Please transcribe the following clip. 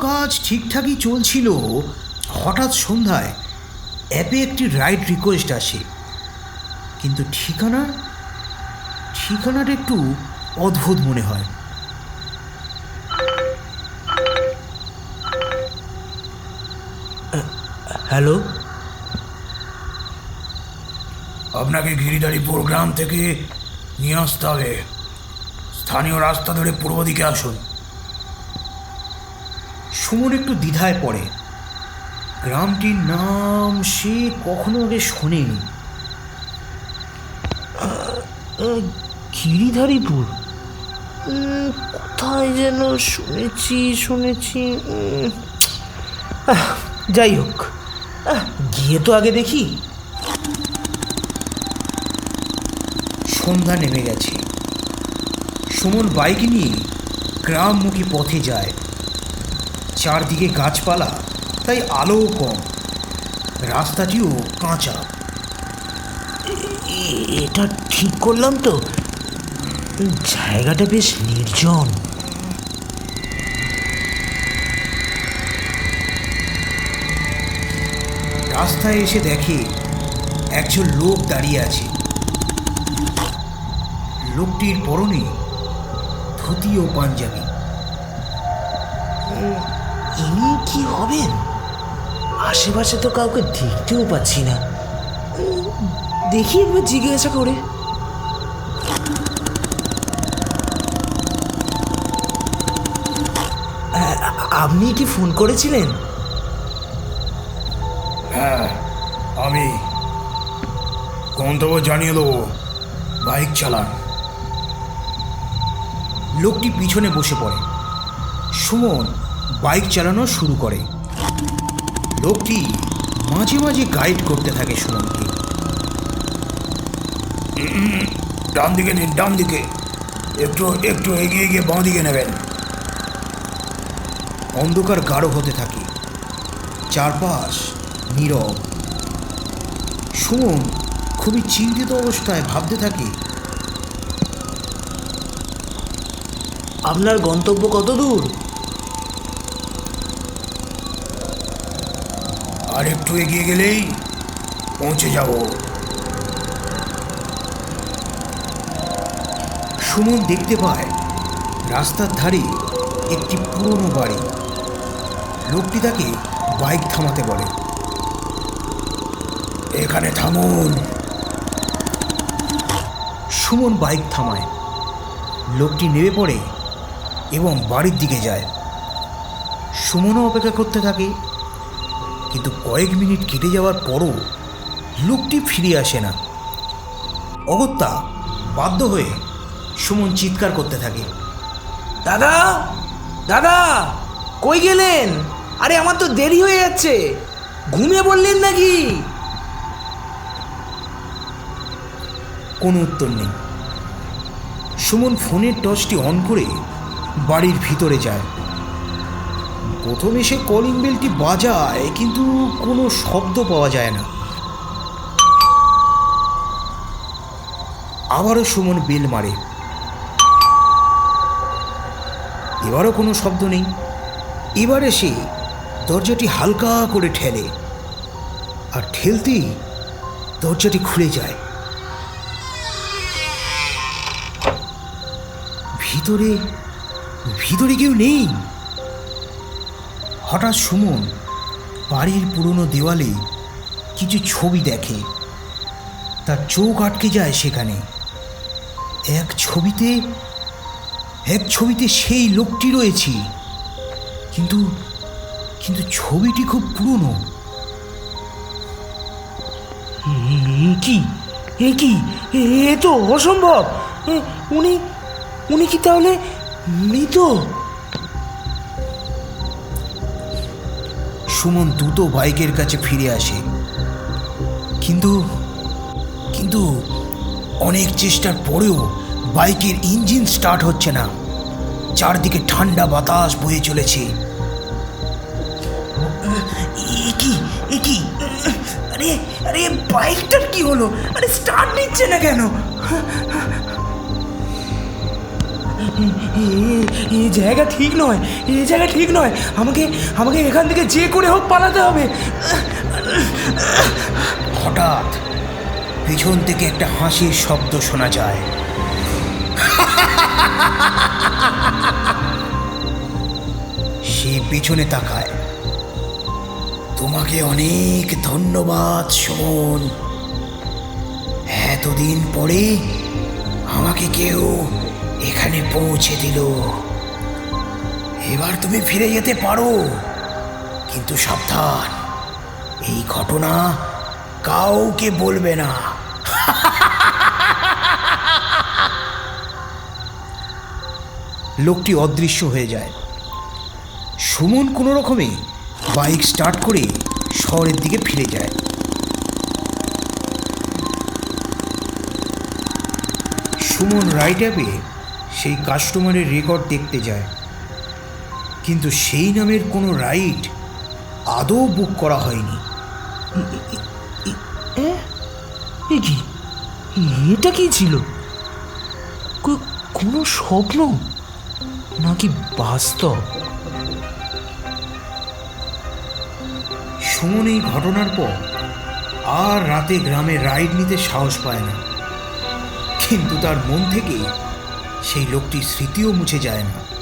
কাজ ঠিকঠাকই চলছিল। হঠাৎ সন্ধ্যায় অ্যাপে একটি রাইড রিকোয়েস্ট আসে। কিন্তু ঠিকানা ঠিকানাটা একটু অদ্ভুত মনে হয়। হ্যালো? আপনাকে গিরিদারিপুর গ্রাম থেকে নিয়ে আসতে হবে। স্থানীয় রাস্তা ধরে পূর্ব দিকে আসুন। সুমন একটু দ্বিধায় পড়ে। গ্রামটির নাম সে কখনো আগে শোনেনি। গিরিধারীপুর? কোথায় যেন শুনেছি শুনেছি যাই হোক গিয়ে তো আগে দেখি। সন্ধ্যা নেমে গেছে। সুমন বাইক নিয়ে গ্রামমুখী পথে যায়। চারদিকে গাছপালা তাই আলোও কম। রাস্তাটিও কাঁচা। এটা ঠিক করলাম তো। জায়গাটা বেশ নির্জন। রাস্তায় এসে দেখে একজন লোক দাঁড়িয়ে আছে। লোকটির পরনে ধুতি ও পাঞ্জাবি। ইনি কি হবেন? আশেপাশে তো কাউকে দেখতেও পাচ্ছি না। দেখি একবার জিজ্ঞাসা করে। আপনি কি ফোন করেছিলেন? হ্যাঁ আমি। গন্তব্য জানিয়ে দেবো। বাইক চালান। লোকটি পিছনে বসে পড়ে। সুমন বাইক চালানো শুরু করে। লোকটি মাঝে মাঝে গাইড করতে থাকে সুমনকে। ডান দিকে নিন ডান দিকে একটু একটু এগিয়ে গিয়ে বাঁ দিকে নেবেন। অন্ধকার গাঢ় হতে থাকে। চারপাশ নীরব। সুমন খুবই চিন্তিত অবস্থায় ভাবতে থাকে আপনার গন্তব্য কত দূর আর একটু এগিয়ে গেলেই পৌঁছে যাব। সুমন দেখতে পায় রাস্তার ধারে একটি পুরনো বাড়ি। লোকটি তাকে বাইক থামাতে বলে। এখানে থামুন। সুমন বাইক থামায়। লোকটি নেমে পড়ে এবং বাড়ির দিকে যায়। সুমনও অপেক্ষা করতে থাকে। কিন্তু কয়েক মিনিট কেটে যাওয়ার পরও লোকটি ফিরে আসে না। অগত্যা বাধ্য হয়ে সুমন চিৎকার করতে থাকে। দাদা! দাদা! কই গেলেন? আরে, আমার তো দেরি হয়ে যাচ্ছে। ঘুমিয়ে বললেন নাকি? কোনো উত্তর নেই। সুমন ফোনের টর্চটি অন করে বাড়ির ভিতরে যায়। প্রথমে সে কলিং বেলটি বাজায়, কিন্তু কোনো শব্দ পাওয়া যায় না। আবারও সুমন বেল মারে। এবারও কোনো শব্দ নেই। এবারে সে দরজাটি হালকা করে ঠেলে। আর ঠেলতেই দরজাটি খুলে যায়। ভিতরে ভিতরে কেউ নেই। হঠাৎ সুমন বাড়ির পুরনো দেওয়ালে কিছু ছবি দেখে। তার চোখ আটকে যায় সেখানে। এক ছবিতে এক ছবিতে সেই লোকটি রয়েছে। কিন্তু কিন্তু ছবিটি খুব পুরনো। কি? এ কি? এ তো অসম্ভব। উনি উনি কি তাহলে মৃত? সুমন দ্রুত বাইকের কাছে ফিরে আসে। কিন্তু কিন্তু অনেক চেষ্টার পরেও বাইকের ইঞ্জিন স্টার্ট হচ্ছে না। চারদিকে ঠান্ডা বাতাস বয়ে চলেছে। কি? আরে আরে বাইকটার কি হলো? আরে স্টার্ট নিচ্ছে না কেন? এই জায়গা ঠিক নয়, এই জায়গা ঠিক নয়। আমাকে আমাকে এখান থেকে যে করে হোক পালাতে হবে। হঠাৎ পেছন থেকে একটা হাসির শব্দ শোনা যায়। সে পেছনে তাকায়। তোমাকে অনেক ধন্যবাদ, সুমন। এতদিন পরে আমাকে কেউ এখানে পৌঁছে দিল। এবার তুমি ফিরে যেতে পারো। কিন্তু সাবধান, এই ঘটনা কাউকে বলবে না। লোকটি অদৃশ্য হয়ে যায়। সুমন কোনো রকমে বাইক স্টার্ট করে শহরের দিকে ফিরে যায়। সুমন রাইড অ্যাপে সেই কাস্টমারের রেকর্ড দেখতে যায়। কিন্তু সেই নামের কোনো রাইড আদৌ বুক করা হয়নি। এ কি? এটা কি ছিল? কোনো স্বপ্ন? নাকি বাস্তব? সুমন এই ঘটনার পর আর রাতে গ্রামে রাইড নিতে সাহস পায় না। কিন্তু তার মন থেকে সেই লোকটির স্মৃতিও মুছে যায় না।